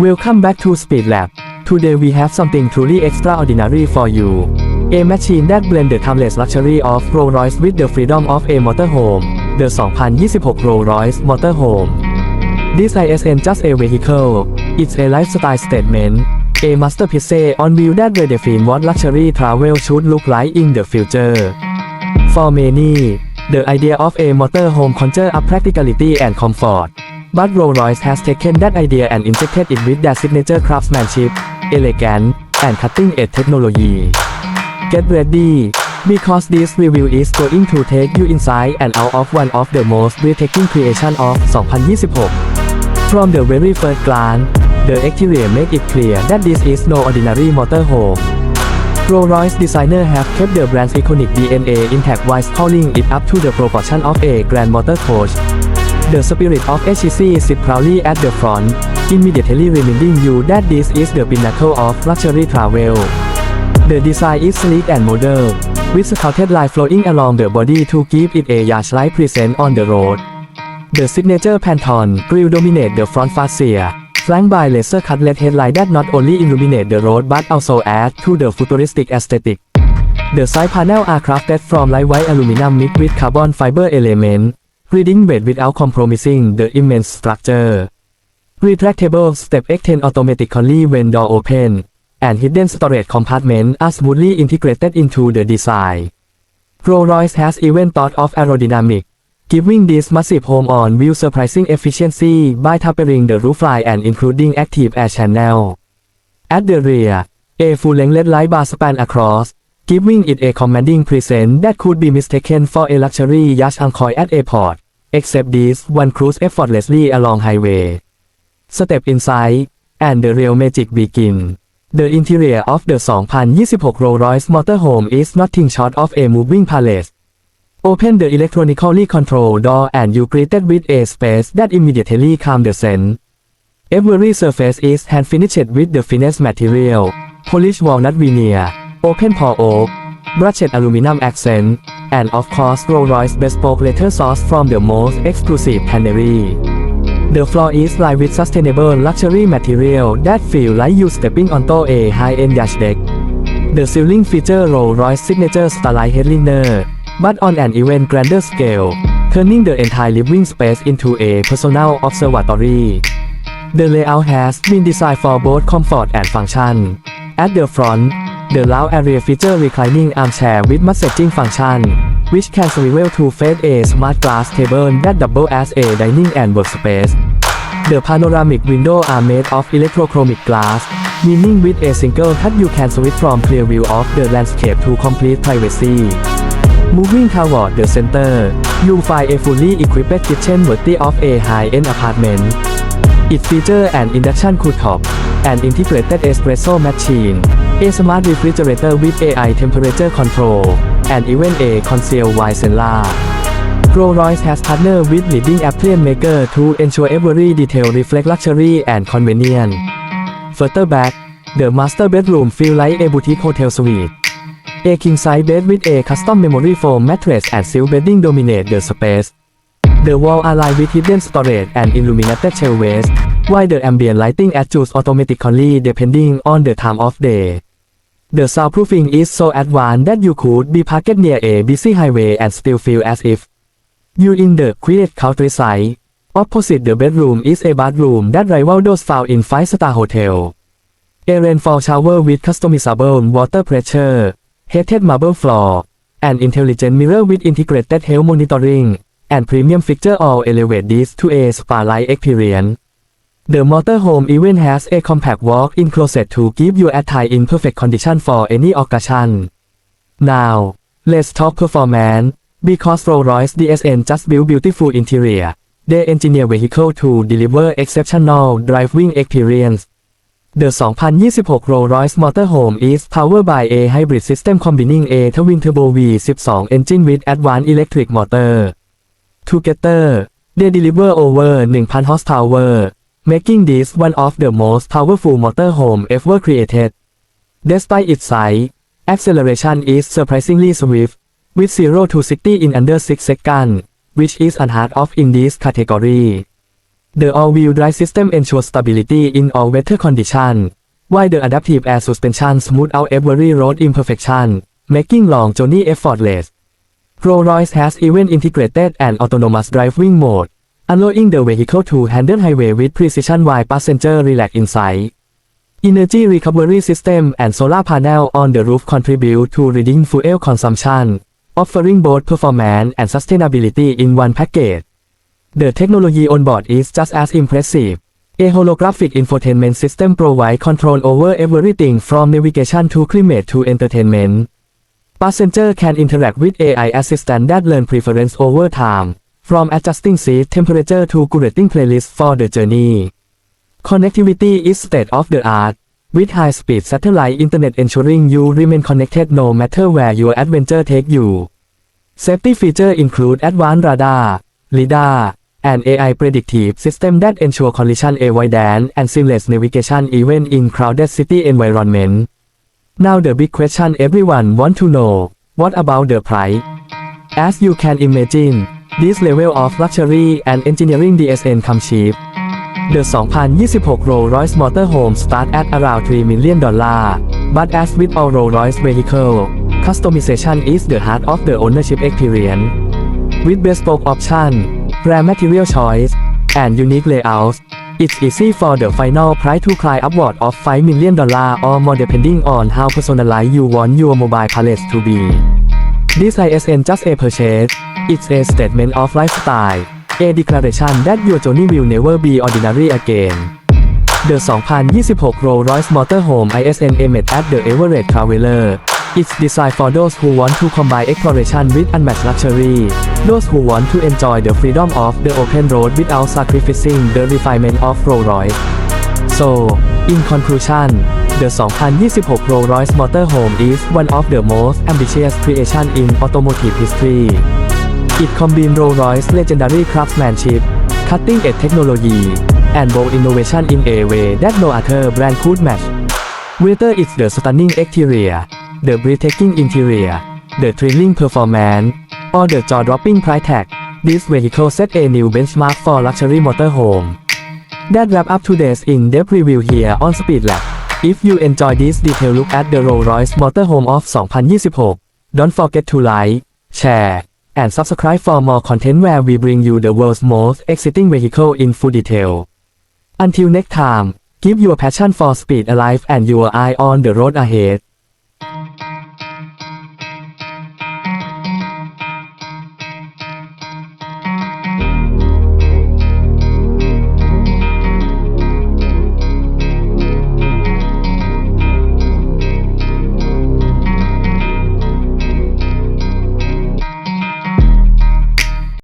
Welcome back to Speed Lab. Today we have something truly extraordinary for you. A machine that blends the timeless luxury of Rolls-Royce with the freedom of a motorhome. The 2026 Rolls-Royce Motorhome. This isn't just a vehicle, it's a lifestyle statement. A masterpiece on wheel that redefine what luxury travel should look like in the future. For many, the idea of a motorhome conjures up practicality and comfort. But Rolls-Royce has taken that idea and injected it with their signature craftsmanship, elegance, and cutting-edge technology. Get ready, because this review is going to take you inside and out of one of the most breathtaking creation of 2026. From the very first glance, the exterior make it clear that this is no ordinary motorhome. Rolls-Royce designers have kept the brand's iconic DNA intact while calling it up to the proportion of a grand motor coach. The spirit of HCC sits proudly at the front, immediately reminding you that this is the pinnacle of luxury travel. The design is sleek and modern, with sculpted line flowing along the body to give it a yacht-like presence on the road. The signature Pantone grille dominate the front fascia, flanked by laser cut-led headlight that not only illuminate the road but also add to the futuristic aesthetic. The side panel are crafted from lightweight aluminum mixed with carbon fiber element, reading weight without compromising the immense structure. Retractable step extend automatically when door open, and hidden storage compartment are smoothly integrated into the design. Rolls-Royce has even thought of aerodynamic, giving this massive home on wheel surprising efficiency by tapering the roofline and including active air channel. At the rear, a full-length LED light bar span across, giving it a commanding presence that could be mistaken for a luxury yacht anchored at a port, except this one cruise effortlessly along highway. Step inside, and the real magic begin. The interior of the 2026 Rolls-Royce motorhome is nothing short of a moving palace. Open the electronically controlled door and you greeted with a space that immediately calm the scent. Every surface is hand finished with the finest material, polished walnut veneer, open pour oak, brushed aluminum accent, and of course Rolls-Royce bespoke leather sauce from the most exclusive tannery. The floor is lined with sustainable luxury material that feel like you stepping onto a high-end yacht deck. The ceiling features Rolls-Royce signature starlight headliner, but on an even grander scale, turning the entire living space into a personal observatory. The layout has been designed for both comfort and function. At the front, the lounge area features reclining armchair with massaging function, which can swivel to face a smart glass table that double as a dining and workspace. The panoramic windows are made of electrochromic glass, meaning with a single touch you can switch from clear view of the landscape to complete privacy. Moving toward the center, you'll find a fully equipped kitchen worthy of a high-end apartment. It features an induction cooktop, an integrated espresso machine, a smart refrigerator with AI temperature control, and even a concealed wine cellar. Rolls-Royce has partnered with leading appliance maker to ensure every detail reflects luxury and convenience. Further back, the master bedroom feels like a boutique hotel suite. A king-size bed with a custom memory foam mattress and silk bedding dominate the space. The wall are lined with hidden storage and illuminated shelves, while the ambient lighting adjusts automatically depending on the time of day. The soundproofing is so advanced that you could be parked near a busy highway and still feel as if you're in the quiet countryside. Opposite the bedroom is a bathroom that rivals those found in five-star hotel. A rainfall shower with customizable water pressure, heated marble floor, an intelligent mirror with integrated health monitoring, and premium feature all elevate this to a spa-like experience. The motorhome even has a compact walk-in closet to keep your attire in perfect condition for any occasion. Now, let's talk performance. Because Rolls-Royce DSN just built beautiful interior, they engineer vehicle to deliver exceptional driving experience. The 2026 Rolls-Royce Motorhome is powered by a hybrid system combining a twin turbo V12 engine with advanced electric motor. Together, they deliver over 1,000 horsepower, making this one of the most powerful motorhome ever created. Despite its size, acceleration is surprisingly swift, with 0 to 60 in under 6 seconds, which is unheard of in this category. The all-wheel drive system ensures stability in all weather conditions, while the adaptive air suspension smooth out every road imperfection, making long journey effortless. Rolls-Royce has even integrated an autonomous driving mode, allowing the vehicle to handle highway with precision while passenger relax inside. Energy recovery system and solar panel on the roof contribute to reducing fuel consumption, offering both performance and sustainability in one package. The technology on board is just as impressive. A holographic infotainment system provides control over everything from navigation to climate to entertainment. Passenger can interact with AI assistant that learn preference over time, from adjusting seat temperature to curating playlist for the journey. Connectivity is state of the art, with high-speed satellite internet ensuring you remain connected no matter where your adventure takes you. Safety features include advanced radar, lidar, and AI predictive system that ensure collision avoidance and seamless navigation even in crowded city environment. Now the big question everyone want to know, what about the price? As you can imagine, this level of luxury and engineering DSN come cheap. The 2026 Rolls-Royce Motorhome start at around 3 million dollar, but as with all Rolls-Royce vehicle, customization is the heart of the ownership experience. With bespoke option, rare material choice, and unique layouts, it's easy for the final price to climb upward of 5 million dollar or more depending on how personalized you want your mobile palette to be. This ISN just a purchase, it's a statement of lifestyle, a declaration that your journey will never be ordinary again. The 2026 Rolls-Royce Motorhome ISN aimed at the Everett Traveler. It's designed for those who want to combine exploration with unmatched luxury, those who want to enjoy the freedom of the open road without sacrificing the refinement of Rolls-Royce. So, in conclusion, the 2026 Rolls-Royce Motorhome is one of the most ambitious creation in automotive history. It combines Rolls-Royce legendary craftsmanship, cutting-edge technology, and bold innovation in a way that no other brand could match. Whether it's the stunning exterior, the breathtaking interior, the thrilling performance, or the jaw-dropping price tag, this vehicle set a new benchmark for luxury motorhome. That wrap up today's in-depth review here on Speed Lab. If you enjoy this detailed look at the Rolls-Royce Motorhome of 2026, don't forget to like, share, and subscribe for more content where we bring you the world's most exciting vehicle in full detail. Until next time, keep your passion for speed alive and your eye on the road ahead.